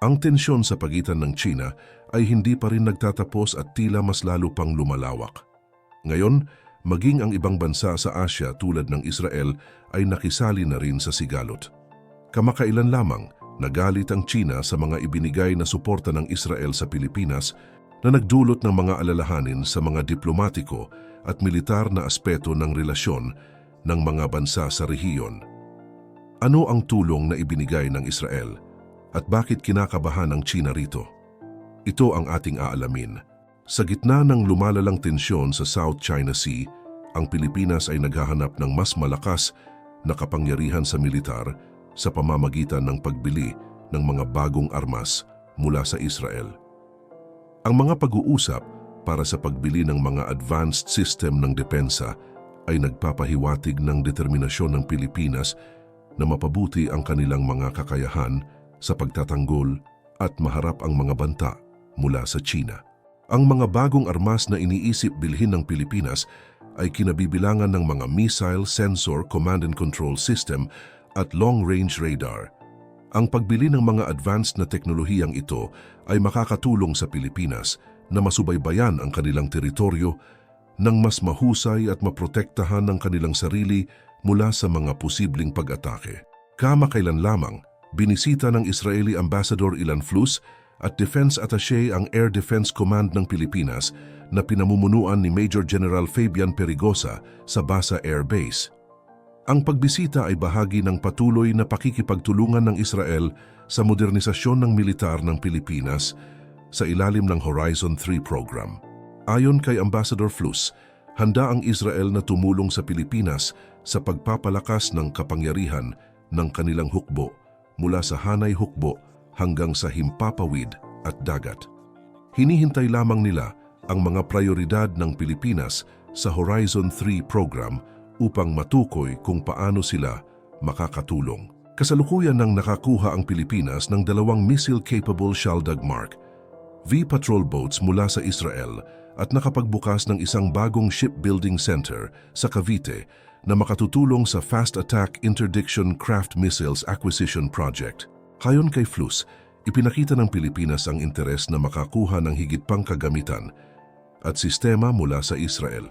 Ang tensyon sa pagitan ng China ay hindi pa rin nagtatapos at tila mas lalo pang lumalawak. Ngayon, maging ang ibang bansa sa Asya tulad ng Israel ay nakisali na rin sa sigalot. Kamakailan lamang, nagalit ang China sa mga ibinigay na suporta ng Israel sa Pilipinas na nagdulot ng mga alalahanin sa mga diplomatiko at militar na aspeto ng relasyon ng mga bansa sa rehiyon. Ano ang tulong na ibinigay ng Israel at bakit kinakabahan ng China rito? Ito ang ating aalamin. Sa gitna ng lumalalang tensyon sa South China Sea, ang Pilipinas ay naghahanap ng mas malakas na kapangyarihan sa militar sa pamamagitan ng pagbili ng mga bagong armas mula sa Israel. Ang mga pag-uusap para sa pagbili ng mga advanced system ng depensa ay nagpapahiwatig ng determinasyon ng Pilipinas na mapabuti ang kanilang mga kakayahan sa pagtatanggol at maharap ang mga banta mula sa China. Ang mga bagong armas na iniisip bilhin ng Pilipinas ay kinabibilangan ng mga missile, sensor, command and control system at long-range radar. Ang pagbili ng mga advanced na teknolohiyang ito ay makakatulong sa Pilipinas na masubaybayan ang kanilang teritoryo ng mas mahusay at maprotektahan ng kanilang sarili mula sa mga posibleng pag-atake. Kamakailan lamang, binisita ng Israeli Ambassador Ilan Flus at Defense Attaché ang Air Defense Command ng Pilipinas na pinamumunuan ni Major General Fabian Perigosa sa Basa Air Base. Ang pagbisita ay bahagi ng patuloy na pakikipagtulungan ng Israel sa modernisasyon ng militar ng Pilipinas sa ilalim ng Horizon 3 program. Ayon kay Ambassador Flus, handa ang Israel na tumulong sa Pilipinas sa pagpapalakas ng kapangyarihan ng kanilang hukbo mula sa Hanay Hukbo hanggang sa Himpapawid at Dagat. Hinihintay lamang nila ang mga prioridad ng Pilipinas sa Horizon 3 program upang matukoy kung paano sila makakatulong. Kasalukuyan nang nakakuha ang Pilipinas ng dalawang missile-capable Shaldag Mark V-Patrol boats mula sa Israel at nakapagbukas ng isang bagong shipbuilding center sa Cavite na makatutulong sa Fast Attack Interdiction Craft Missiles Acquisition Project. Hayon kay Flus, ipinakita ng Pilipinas ang interes na makakuha ng higit pang kagamitan at sistema mula sa Israel.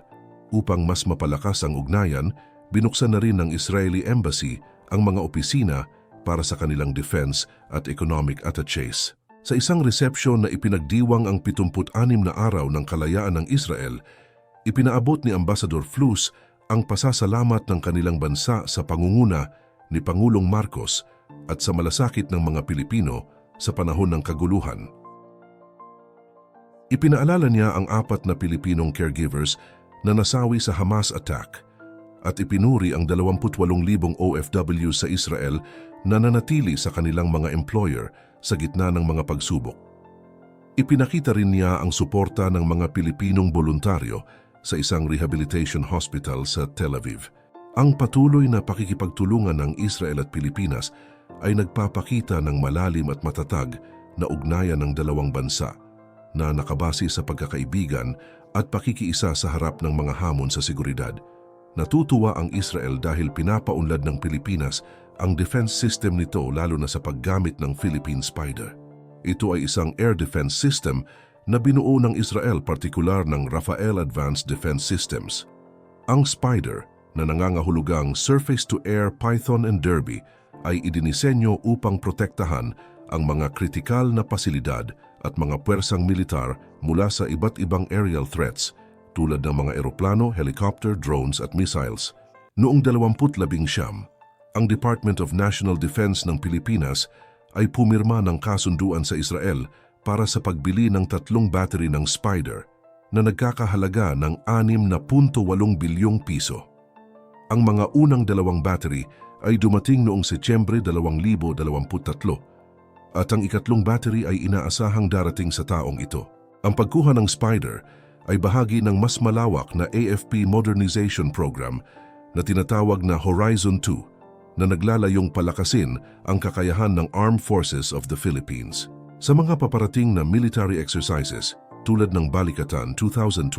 Upang mas mapalakas ang ugnayan, binuksan na rin ng Israeli Embassy ang mga opisina para sa kanilang defense at economic attaches. Sa isang resepsyon na ipinagdiwang ang 76 na araw ng kalayaan ng Israel, ipinaabot ni Ambassador Flus ang pasasalamat ng kanilang bansa sa pangunguna ni Pangulong Marcos at sa malasakit ng mga Pilipino sa panahon ng kaguluhan. Ipinaalala niya ang apat na Pilipinong caregivers na nasawi sa Hamas attack at ipinuri ang 28,000 OFW sa Israel na nanatili sa kanilang mga employer sa gitna ng mga pagsubok. Ipinakita rin niya ang suporta ng mga Pilipinong voluntaryo sa isang rehabilitation hospital sa Tel Aviv. Ang patuloy na pakikipagtulungan ng Israel at Pilipinas ay nagpapakita ng malalim at matatag na ugnayan ng dalawang bansa na nakabase sa pagkakaibigan at pakikiisa sa harap ng mga hamon sa seguridad. Natutuwa ang Israel dahil pinapaunlad ng Pilipinas ang defense system nito lalo na sa paggamit ng Philippine Spider. Ito ay isang air defense system na binuo ng Israel partikular ng Rafael Advanced Defense Systems. Ang Spider na nangangahulugang surface-to-air Python and Derby ay idinisenyo upang protektahan ang mga kritikal na pasilidad at mga puwersang militar mula sa iba't ibang aerial threats tulad ng mga eroplano, helicopter, drones at missiles. Noong 2019, ang Department of National Defense ng Pilipinas ay pumirma ng kasunduan sa Israel para sa pagbili ng tatlong battery ng Spider na nagkakahalaga ng 6.8 bilyong piso. Ang mga unang dalawang battery ay dumating noong Setyembre 2023 at ang ikatlong battery ay inaasahang darating sa taong ito. Ang pagkuha ng Spider ay bahagi ng mas malawak na AFP Modernization Program na tinatawag na Horizon 2 na naglalayong palakasin ang kakayahan ng Armed Forces of the Philippines. Sa mga paparating na military exercises tulad ng Balikatan 2024,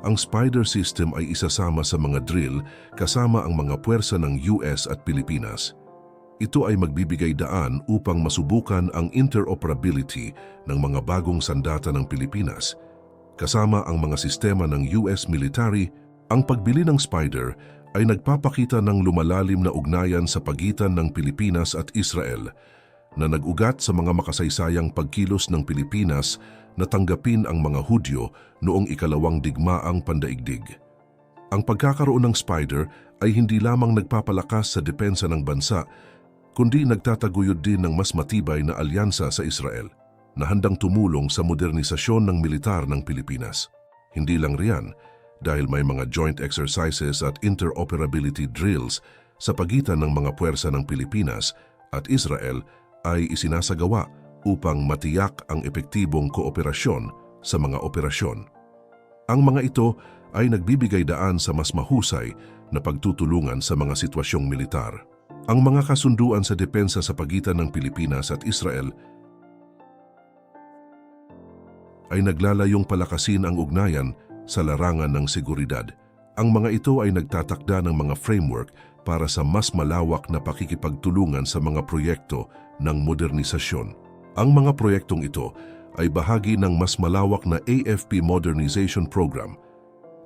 ang Spider system ay isasama sa mga drill kasama ang mga puwersa ng US at Pilipinas. Ito ay magbibigay daan upang masubukan ang interoperability ng mga bagong sandata ng Pilipinas. Kasama ang mga sistema ng US military, ang pagbili ng Spider ay nagpapakita ng lumalalim na ugnayan sa pagitan ng Pilipinas at Israel na nag-ugat sa mga makasaysayang pagkilos ng Pilipinas na tanggapin ang mga Hudyo noong ikalawang digmaang pandaigdig. Ang pagkakaroon ng Spider ay hindi lamang nagpapalakas sa depensa ng bansa, kundi nagtataguyod din ng mas matibay na alyansa sa Israel na handang tumulong sa modernisasyon ng militar ng Pilipinas. Hindi lang riyan, dahil may mga joint exercises at interoperability drills sa pagitan ng mga puwersa ng Pilipinas at Israel ay isinasagawa upang matiyak ang epektibong kooperasyon sa mga operasyon. Ang mga ito ay nagbibigay daan sa mas mahusay na pagtutulungan sa mga sitwasyong militar. Ang mga kasunduan sa depensa sa pagitan ng Pilipinas at Israel ay naglalayong palakasin ang ugnayan sa larangan ng seguridad. Ang mga ito ay nagtatakda ng mga framework para sa mas malawak na pakikipagtulungan sa mga proyekto ng modernisasyon. Ang mga proyektong ito ay bahagi ng mas malawak na AFP Modernization Program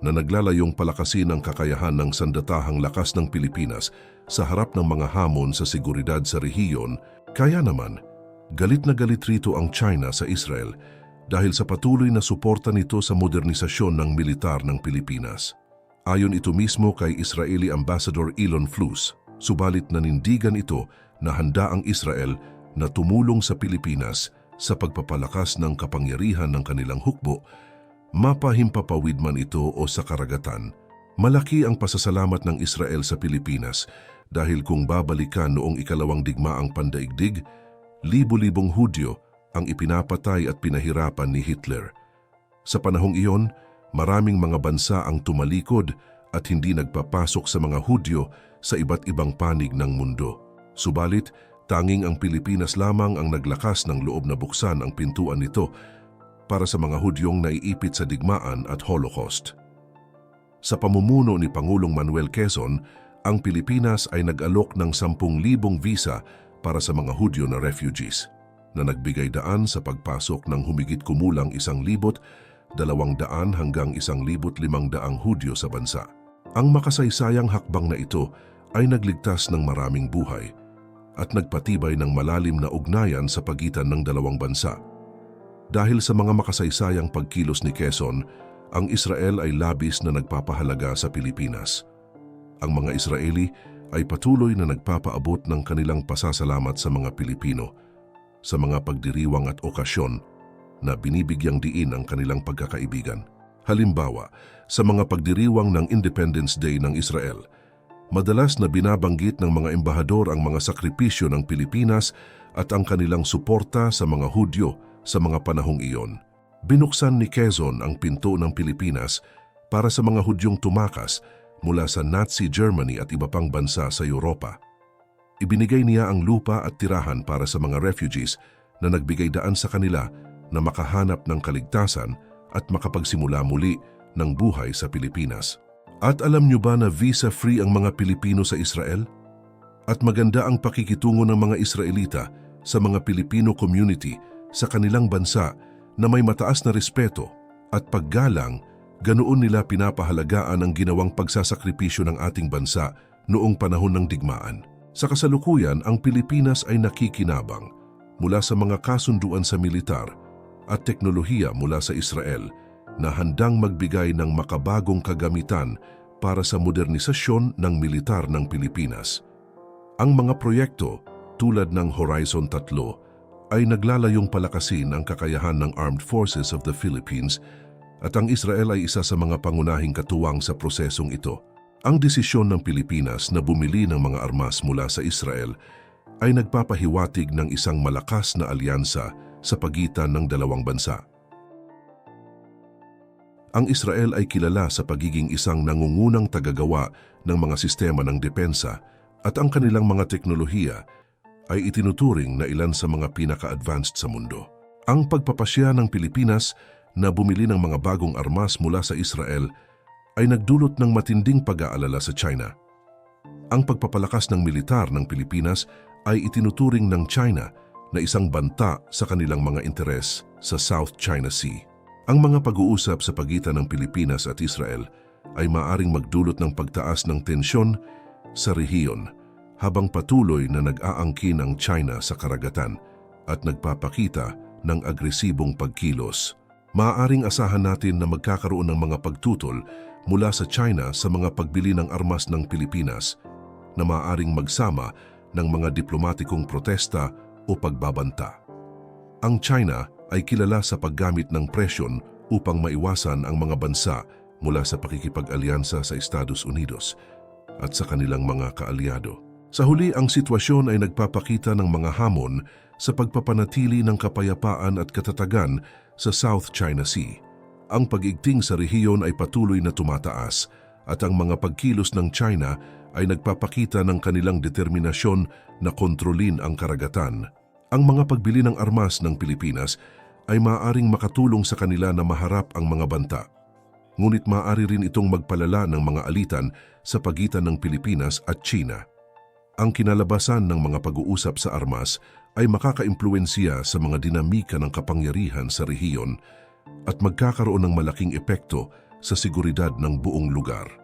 na naglalayong palakasin ang kakayahan ng sandatahang lakas ng Pilipinas sa harap ng mga hamon sa seguridad sa rehiyon, kaya naman, galit na galit rito ang China sa Israel dahil sa patuloy na suporta nito sa modernisasyon ng militar ng Pilipinas. Ayon ito mismo kay Israeli Ambassador Elon Flus, subalit nanindigan ito na handa ang Israel na tumulong sa Pilipinas sa pagpapalakas ng kapangyarihan ng kanilang hukbo, mapahimpapawid man ito o sa karagatan. Malaki ang pasasalamat ng Israel sa Pilipinas dahil kung babalikan noong ikalawang digmaang pandaigdig, libo-libong Hudyo ang ipinapatay at pinahirapan ni Hitler. Sa panahong iyon, maraming mga bansa ang tumalikod at hindi nagpapasok sa mga Hudyo sa iba't ibang panig ng mundo. Subalit, tanging ang Pilipinas lamang ang naglakas ng loob na buksan ang pintuan nito para sa mga Hudyong naiipit sa digmaan at Holocaust. Sa pamumuno ni Pangulong Manuel Quezon, ang Pilipinas ay nag-alok ng 10,000 visa para sa mga Hudyo na refugees na nagbigay daan sa pagpasok ng humigit kumulang isang libot, dalawang daan hanggang isang libot limang daang Hudyo sa bansa. Ang makasaysayang hakbang na ito ay nagligtas ng maraming buhay at nagpatibay ng malalim na ugnayan sa pagitan ng dalawang bansa. Dahil sa mga makasaysayang pagkilos ni Quezon, ang Israel ay labis na nagpapahalaga sa Pilipinas. Ang mga Israeli ay patuloy na nagpapaabot ng kanilang pasasalamat sa mga Pilipino sa mga pagdiriwang at okasyon na binibigyang diin ang kanilang pagkakaibigan. Halimbawa, sa mga pagdiriwang ng Independence Day ng Israel, madalas na binabanggit ng mga embahador ang mga sakripisyo ng Pilipinas at ang kanilang suporta sa mga Hudyo sa mga panahong iyon. Binuksan ni Quezon ang pinto ng Pilipinas para sa mga Hudyong tumakas mula sa Nazi Germany at iba pang bansa sa Europa. Ibinigay niya ang lupa at tirahan para sa mga refugees na nagbigay daan sa kanila na makahanap ng kaligtasan at makapagsimula muli ng buhay sa Pilipinas. At alam niyo ba na visa-free ang mga Pilipino sa Israel? At maganda ang pakikitungo ng mga Israelita sa mga Pilipino community sa kanilang bansa na may mataas na respeto at paggalang ganoon nila pinapahalagaan ang ginawang pagsasakripisyo ng ating bansa noong panahon ng digmaan. Sa kasalukuyan, ang Pilipinas ay nakikinabang mula sa mga kasunduan sa militar at teknolohiya mula sa Israel na handang magbigay ng makabagong kagamitan para sa modernisasyon ng militar ng Pilipinas. Ang mga proyekto tulad ng Horizon 3 ay naglalayong palakasin ang kakayahan ng Armed Forces of the Philippines at ang Israel ay isa sa mga pangunahing katuwang sa prosesong ito. Ang desisyon ng Pilipinas na bumili ng mga armas mula sa Israel ay nagpapahiwatig ng isang malakas na alyansa sa pagitan ng dalawang bansa. Ang Israel ay kilala sa pagiging isang nangungunang tagagawa ng mga sistema ng depensa at ang kanilang mga teknolohiya ay itinuturing na ilan sa mga pinaka-advanced sa mundo. Ang pagpapasya ng Pilipinas na bumili ng mga bagong armas mula sa Israel ay nagdulot ng matinding pag-aalala sa China. Ang pagpapalakas ng militar ng Pilipinas ay itinuturing ng China na isang banta sa kanilang mga interes sa South China Sea. Ang mga pag-uusap sa pagitan ng Pilipinas at Israel ay maaring magdulot ng pagtaas ng tensyon sa rehiyon habang patuloy na nag-aangkin ang China sa karagatan at nagpapakita ng agresibong pagkilos. Maaaring asahan natin na magkakaroon ng mga pagtutol mula sa China sa mga pagbili ng armas ng Pilipinas na maaaring magsama ng mga diplomatikong protesta o pagbabanta. Ang China ay kilala sa paggamit ng presyon upang maiwasan ang mga bansa mula sa pakikipag-alyansa sa Estados Unidos at sa kanilang mga kaalyado. Sa huli, ang sitwasyon ay nagpapakita ng mga hamon sa pagpapanatili ng kapayapaan at katatagan sa South China Sea. Ang pag-igting sa rehiyon ay patuloy na tumataas at ang mga pagkilos ng China ay nagpapakita ng kanilang determinasyon na kontrolin ang karagatan. Ang mga pagbili ng armas ng Pilipinas ay maaaring makatulong sa kanila na maharap ang mga banta. Ngunit maaari rin itong magpalala ng mga alitan sa pagitan ng Pilipinas at China. Ang kinalabasan ng mga pag-uusap sa armas ay makakaimpluensya sa mga dinamika ng kapangyarihan sa rehiyon at magkakaroon ng malaking epekto sa seguridad ng buong lugar.